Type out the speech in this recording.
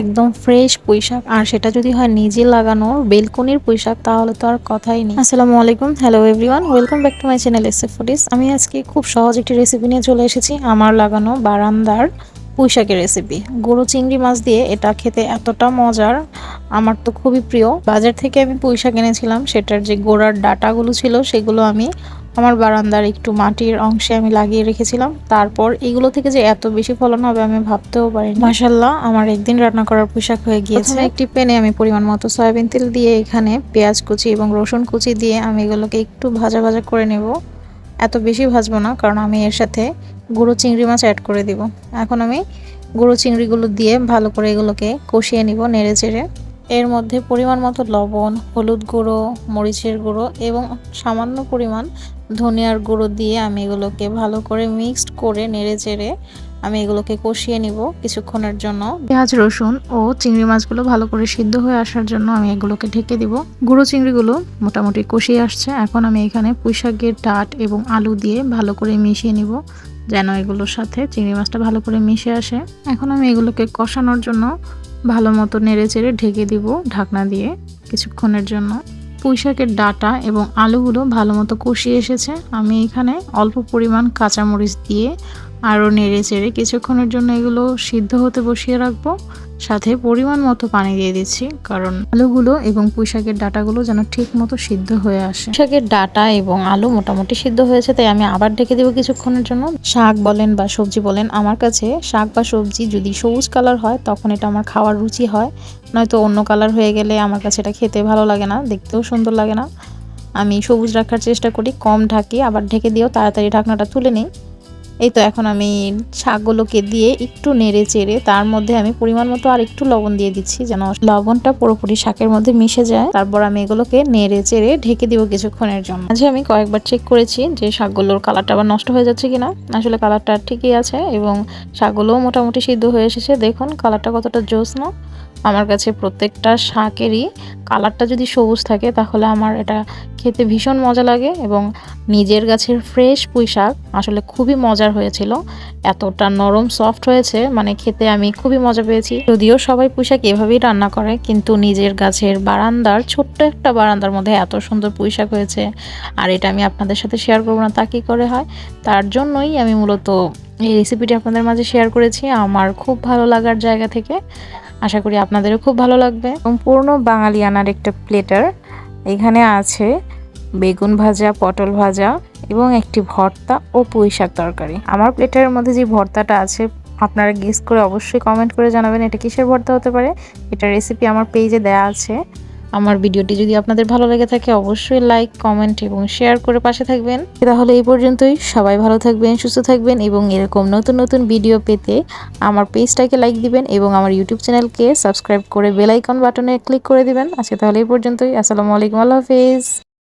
একদম ফ্রেশ পুঁইশাক। আর সেটা যদি হয় নিজে লাগানো বেলকনির পুঁইশাক, তাহলে তো আর কথাই নেই। আসসালামু আলাইকুম hello everyone welcome back to my channel এসে ফুডিস আমি আজকে খুব সহজ একটি রেসিপি নিয়ে চলে এসেছি, আমার লাগানো বারান্দার পুঁইশাকের রেসিপি গুঁড়ো চিংড়ি মাছ দিয়ে এটা খেতে এতটা মজার, আমার তো খুবই প্রিয়। বাজার থেকে আমি পুঁইশাক এনেছিলাম, সেটার যে গোড়ার ডাটাগুলো ছিল, সেগুলো আমি আমার বারান্দার একটু মাটির অংশে আমি লাগিয়ে রেখেছিলাম। তারপর এগুলো থেকে যে এত বেশি ফলন হবে আমি ভাবতেও পারি মাসাল্লাহ আমার একদিন রান্না করার পোশাক হয়ে গিয়েছে। একটি প্যানে আমি পরিমাণ মতো সয়াবিন তেল দিয়ে এখানে পেঁয়াজ কুচি এবং রসুন কুচি দিয়ে আমি এগুলোকে একটু ভাজা ভাজা করে নেব। এত বেশি ভাজবো না, কারণ আমি এর সাথে গুঁড়ো চিংড়ি মাছ অ্যাড করে দিব। এখন আমি গুঁড়ো চিংড়িগুলো দিয়ে ভালো করে এগুলোকে কষিয়ে নিব নেড়ে চেড়ে। এর মধ্যে পরিমাণ মতো লবণ, হলুদ গুঁড়ো, মরিচের গুঁড়ো এবং সামান্য পরিমাণ ধনিয়ার গুঁড়ো দিয়ে আমি এগুলোকে ভালো করে মিক্সড করে নেড়ে চেড়ে আমি এগুলোকে কষিয়ে নিব কিছুক্ষণের জন্য। পেঁয়াজ, রসুন ও চিংড়ি মাছগুলো ভালো করে সিদ্ধ হয়ে আসার জন্য আমি এগুলোকে ঢেকে দিব। গুঁড়ো চিংড়িগুলো মোটামুটি কষিয়ে আসছে। এখন আমি এখানে পুঁইশাকের ডাট এবং আলু দিয়ে ভালো করে মিশিয়ে নিব যেন এগুলোর সাথে চিংড়ি মাছটা ভালো করে মিশে আসে। এখন আমি এগুলোকে কষানোর জন্য ভালো মতো নেড়ে চেড়ে ঢেকে দিব ঢাকনা দিয়ে কিছুক্ষণের জন্য। পুঁইশাকের ডাটা এবং আলুগুলো ভালো মতো কষিয়ে এসেছে। আমি এখানে অল্প পরিমাণ কাঁচামরিচ দিয়ে আরও নেড়ে চেড়ে কিছুক্ষণের জন্য এগুলো সিদ্ধ হতে বসিয়ে রাখব। সাথে পরিমাণ মতো পানি দিয়ে দিচ্ছি, কারণ আলুগুলো এবং পুঁইশাকের ডাটাগুলো যেন ঠিক মতো সিদ্ধ হয়ে আসে। পুঁইশাকের ডাটা এবং আলু মোটামুটি সিদ্ধ হয়েছে, তাই আমি আবার ঢেকে দেবো কিছুক্ষণের জন্য। শাক বলেন বা সবজি বলেন, আমার কাছে শাক বা সবজি যদি সবুজ কালার হয়, তখন এটা আমার খাওয়ার রুচি হয়। নয়তো অন্য কালার হয়ে গেলে আমার কাছে এটা খেতে ভালো লাগে না, দেখতেও সুন্দর লাগে না। আমি সবুজ রাখার চেষ্টা করি, কম ঢাকি, আবার ঢেকে দিয়েও তাড়াতাড়ি ঢাকনাটা তুলে নিই। এই তো এখন আমি শাকগুলোকে দিয়ে একটু নেড়ে চেড়ে তার মধ্যে আমি পরিমাণ মতো আর একটু লবণ দিয়ে দিচ্ছি যেন লবণটা পুরোপুরি শাকের মধ্যে মিশে যায়। তারপর আমি এগুলোকে নেড়ে চেড়ে ঢেকে দিব কিছুক্ষণের জন্য। মাঝে আমি কয়েকবার চেক করেছি যে শাকগুলোর কালারটা আবার নষ্ট হয়ে যাচ্ছে কিনা। আসলে কালারটা ঠিকই আছে এবং শাকগুলোও মোটামুটি সিদ্ধ হয়ে এসেছে। দেখুন কালারটা কতটা জোস না আমার কাছে প্রত্যেকটা শাকেরই কালারটা যদি সবুজ থাকে, তাহলে আমার এটা খেতে ভীষণ মজা লাগে এবং নিজের গাছের ফ্রেশ পুঁই শাক আসলে খুবই মজার হয়েছিল। এতটা নরম সফট হয়েছে মানে খেতে আমি খুবই মজা পেয়েছি। যদিও সবাই পুঁই শাক এভাবেই রান্না করে, কিন্তু নিজের গাছের বারান্দার ছোট্ট একটা বারান্দার মধ্যে এত সুন্দর পুঁই শাক হয়েছে। আর এটা আমি আপনাদের সাথে শেয়ার করব না তা কী করে হয়? তার জন্যই আমি মূলত এই রেসিপিটি আপনাদের মাঝে শেয়ার করেছি। আমার খুব ভালো লাগার জায়গা থেকে। আশা করি আপনাদেরও খুব ভালো লাগবে। সম্পূর্ণ বাঙালিয়ানার একটা প্লেটার এখানে আছে বেগুন ভাজা, পটল ভাজা এবং একটি ভর্তা ও পুঁই শাক তরকারি। আমার প্লেটারের মধ্যে যে ভর্তাটা আছে, আপনারা গেস করে অবশ্যই কমেন্ট করে জানাবেন এটা কিসের ভর্তা হতে পারে। এটা রেসিপি আমার পেজে দেওয়া আছে। আমার ভিডিওটি যদি আপনাদের ভালো লেগে থাকে, অবশ্যই লাইক কমেন্ট এবং শেয়ার করে পাশে থাকবেন। তাহলে এই পর্যন্তই। সবাই ভালো থাকবেন, সুস্থ থাকবেন এবং এরকম নতুন নতুন ভিডিও পেতে আমার পেজটাকে লাইক দিবেন এবং আমার ইউটিউব চ্যানেলকে সাবস্ক্রাইব করে বেলাইকন বাটনে ক্লিক করে দিবেন। আজকে তাহলে এই পর্যন্তই। আসসালামু আলাইকুম। আল্লাহ হাফিজ।